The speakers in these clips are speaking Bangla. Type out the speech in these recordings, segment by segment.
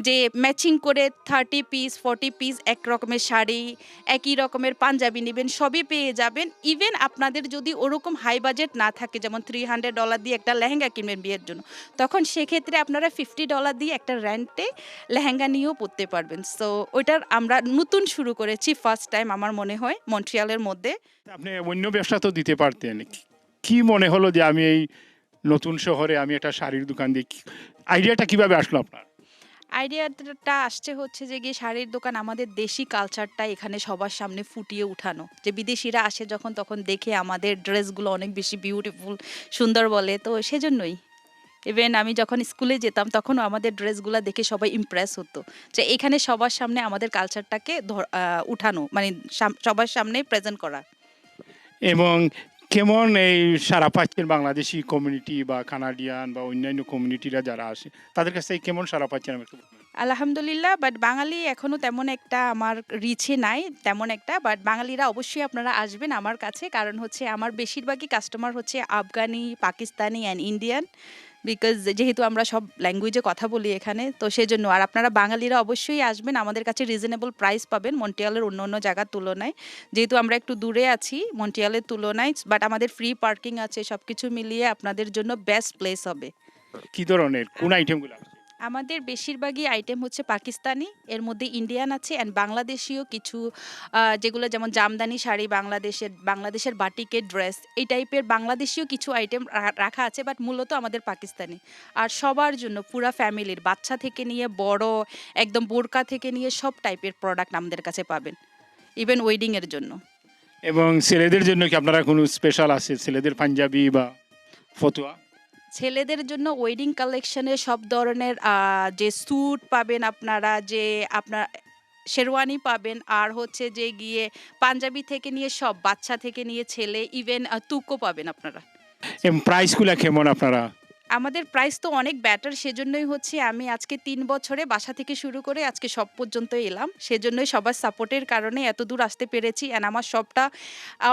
যে ম্যাচিং করে থার্টি পিস ফর্টি পিস এক রকমের শাড়ি, একই রকমের পাঞ্জাবি নেবেন, সবই পেয়ে যাবেন। ইভেন আপনাদের যদি ওরকম হাই বাজেট না থাকে, যেমন থ্রি হান্ড্রেড ডলার দিয়ে একটা লেহেঙ্গা কিনবেন বিয়ের জন্য, তখন সেক্ষেত্রে আপনারা ফিফটি ডলার দিয়ে একটা র্যান্টে লেহেঙ্গা নিয়েও পরতে পারবেন। সো ওইটার আমরা নতুন শুরু করেছি ফার্স্ট টাইম আমার মনে হয়, মন্ট্রিয়ালের মধ্যে। আপনি অন্য ব্যবসা তো দিতে পারতেন। কি- মনে হলো যে আমি এই নতুন শহরে আমি একটা শাড়ির দোকান দিই আইডিয়াটা কীভাবে আসলো আপনার? আইডিয়াটা আসছে হচ্ছে যে গিয়ে শাড়ির দোকান আমাদের দেশি কালচারটা এখানে সবার সামনে ফুটিয়ে উঠানো। যে বিদেশিরা আসে যখন তখন দেখে আমাদের ড্রেসগুলো অনেক বেশি বিউটিফুল সুন্দর বলে। তো সেজন্যই। ইভেন আমি যখন স্কুলে যেতাম তখনও আমাদের ড্রেসগুলো দেখে সবাই ইমপ্রেস হতো। যে এখানে সবার সামনে আমাদের কালচারটাকে উঠানো মানে সবার সামনে প্রেজেন্ট করা। এবং কেমন এই সারা পাচ্ছেন বাংলাদেশি কমিউনিটি বা কানাডিয়ান বা অন্যান্য কমিউনিটিরা যারা আসে, তাদের কাছে কেমন সারা পাচ্ছেন আমি আলহামদুলিল্লাহ বাট বাঙালি এখনও তেমন একটা আমার রিচে নাই, তেমন একটা বাট বাঙালিরা অবশ্যই আপনারা আসবেন আমার কাছে, কারণ হচ্ছে আমার বেশিরভাগই কাস্টমার হচ্ছে Afghani, Pakistani and Indian because যেহেতু আমরা সব ল্যাঙ্গুয়েজে কথা বলি এখানে, তো সেই জন্য আর আপনারা বাঙালিরা অবশ্যই আসবেন, আমাদের কাছে রিজনেবল প্রাইস পাবেন মন্টিয়ালের অন্য অন্য জায়গার তুলনায়। যেহেতু আমরা একটু দূরে আছি মন্টিয়ালের তুলনায় বাট আমাদের ফ্রি পার্কিং আছে সব কিছু মিলিয়ে আপনাদের জন্য বেস্ট প্লেস হবে। কি ধরনের? কোন আইটেমগুলো আমাদের বেশিরভাগই আইটেম হচ্ছে পাকিস্তানি, এর মধ্যে ইন্ডিয়ান আছে অ্যান্ড বাংলাদেশিও কিছু যেগুলো যেমন জামদানি শাড়ি, বাংলাদেশের বাংলাদেশের বাটিকের ড্রেস এই টাইপের বাংলাদেশিও কিছু আইটেম রাখা আছে বাট মূলত আমাদের পাকিস্তানি। আর সবার জন্য পুরা ফ্যামিলির বাচ্চা থেকে নিয়ে বড়, একদম বোরকা থেকে নিয়ে সব টাইপের প্রোডাক্ট আমাদের কাছে পাবেন ইভেন ওয়েডিংয়ের জন্য। এবং ছেলেদের জন্য কি আপনারা কোনো স্পেশাল আছে? ছেলেদের পাঞ্জাবি বা ফতুয়া? ছেলেদের জন্য ওয়েডিং কালেকশনে সব ধরনের যে স্যুট পাবেন আপনারা যে আপনার শেরওয়ানি পাবেন আর হচ্ছে যে গিয়ে পাঞ্জাবি থেকে নিয়ে সব বাচ্চা থেকে নিয়ে ছেলে ইভেন তুকও পাবেন আপনারা। প্রাইসগুলো কেমন আপনারা? আমাদের প্রাইস তো অনেক ব্যাটার সেজন্যই হচ্ছে আমি আজকে তিন বছরে বাসা থেকে শুরু করে আজকে সব পর্যন্ত এলাম। সেজন্যই সবার সাপোর্টের কারণে এত দূর আসতে পেরেছি অ্যান্ড আমার শপটা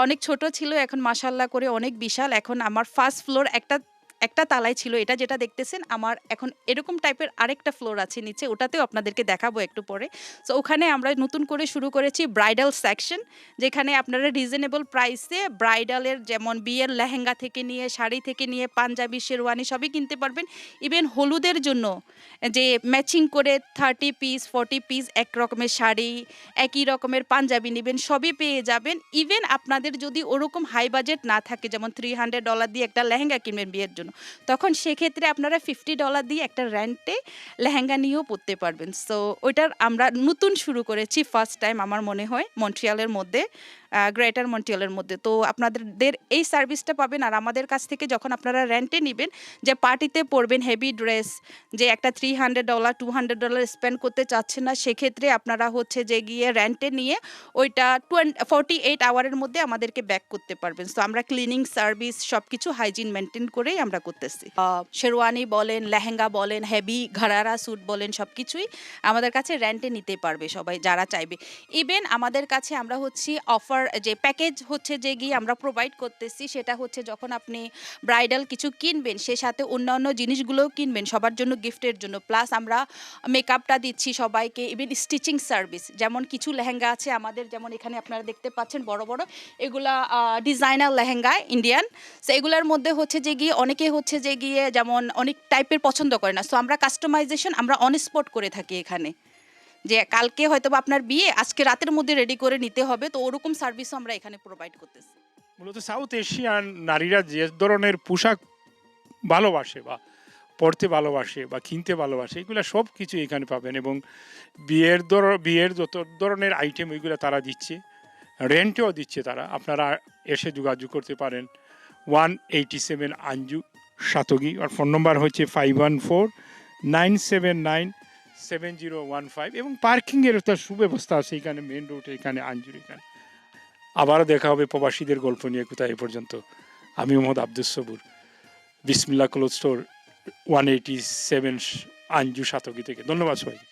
অনেক ছোট ছিল এখন মাসাল্লাহ করে অনেক বিশাল। এখন আমার ফার্স্ট ফ্লোর একটা একটা তালায় ছিল এটা যেটা দেখতেছেন, আমার এখন এরকম টাইপের আরেকটা ফ্লোর আছে নিচে, ওটাতেও আপনাদেরকে দেখাবো একটু পরে। সো ওখানে আমরা নতুন করে শুরু করেছি ব্রাইডাল সেকশন যেখানে আপনারা রিজনেবল প্রাইসে ব্রাইডালের যেমন বিয়ের লেহেঙ্গা থেকে নিয়ে, শাড়ি থেকে নিয়ে, পাঞ্জাবি, শেরওয়ানি সবই কিনতে পারবেন। ইভেন হলুদের জন্য যে ম্যাচিং করে থার্টি পিস ফর্টি পিস এক রকমের শাড়ি, একই রকমের পাঞ্জাবি নেবেন, সবই পেয়ে যাবেন। ইভেন আপনাদের যদি ওরকম হাই বাজেট না থাকে, যেমন থ্রি হান্ড্রেড ডলার দিয়ে একটা লেহেঙ্গা কিনবেন বিয়ের জন্য তখন সেক্ষেত্রে আপনারা ফিফটি ডলার দিয়ে একটা র্যান্টে লেহেঙ্গা নিয়েও পরতে পারবেন। সো ওইটার আমরা নতুন শুরু করেছি ফার্স্ট টাইম আমার মনে হয়, মন্ট্রিয়ালের মধ্যে। গ্রেটার মন্ট্রিয়ালের মধ্যে। তো আপনাদের এই সার্ভিসটা পাবেন আর আমাদের কাছ থেকে যখন আপনারা রেন্টে নেবেন, যে পার্টিতে পরবেন হেভি ড্রেস যে একটা three hundred dollar two hundred dollar spend করতে চাচ্ছেন না, সেক্ষেত্রে আপনারা হচ্ছে যে গিয়ে রেন্টে নিয়ে ওইটা টোয়েন্টি ফর্টি এইট আওয়ারের মধ্যে আমাদেরকে ব্যাক করতে পারবেন। সো আমরা ক্লিনিং সার্ভিস সব কিছু হাইজিন মেনটেন করেই আমরা করতেছি। শেরওয়ানি বলেন, লেহেঙ্গা বলেন হেভি ঘরারা স্যুট বলেন সব কিছুই আমাদের কাছে রেন্টে নিতে পারবে সবাই, যারা চাইবে। ইভেন আমাদের কাছে আমরা হচ্ছি অফার যে প্যাকেজ হচ্ছে যে গিয়ে আমরা প্রোভাইড করতেছি, সেটা হচ্ছে যখন আপনি ব্রাইডাল কিছু কিনবেন, সে সাথে অন্যান্য জিনিসগুলোও কিনবেন, সবার জন্য গিফটের জন্য। প্লাস আমরা মেকআপটা দিচ্ছি সবাইকে ইভেন স্টিচিং সার্ভিস যেমন কিছু লেহেঙ্গা আছে আমাদের, যেমন এখানে আপনারা দেখতে পাচ্ছেন বড় বড়, এগুলা ডিজাইনার লেহেঙ্গা ইন্ডিয়ান সো এগুলোর মধ্যে হচ্ছে যে গিয়ে, অনেকে হচ্ছে যে গিয়ে যেমন অনেক টাইপের পছন্দ করে না। সো আমরা কাস্টমাইজেশন আমরা অন স্পট করে থাকি এখানে। যে কালকে হয়তো আপনার বিয়ে, আজকে রাতের মধ্যে রেডি করে নিতে হবে, তো ওরকম সার্ভিসও আমরা এখানে প্রোভাইড করতেছি। মূলত সাউথ এশিয়ান নারীরা যে ধরনের পোশাক ভালোবাসে বা পড়তে ভালোবাসে বা কিনতে ভালোবাসে, এগুলো সব কিছু এখানে পাবেন এবং বিয়ের ধর, বিয়ের যত ধরনের আইটেম ওইগুলো তারা দিচ্ছে রেন্টেও দিচ্ছে তারা। আপনারা এসে যোগাযোগ করতে পারেন। ওয়ান এইটি সেভেন আঞ্জু সাতগি আর ফোন নম্বর হচ্ছে five one four nine seven nine seven zero one five এবং পার্কিংয়ের তার সুব্যবস্থা আছে এখানে মেন রোডে এখানে, আঞ্জুর এখানে। আবারও দেখা হবে প্রবাসীদের গল্প নিয়ে কোথায় এ পর্যন্ত। আমি Mohammad Abdul Sabur Bismillah cloth store one eighty seven Anju সাতকি থেকে। ধন্যবাদ সবাইকে।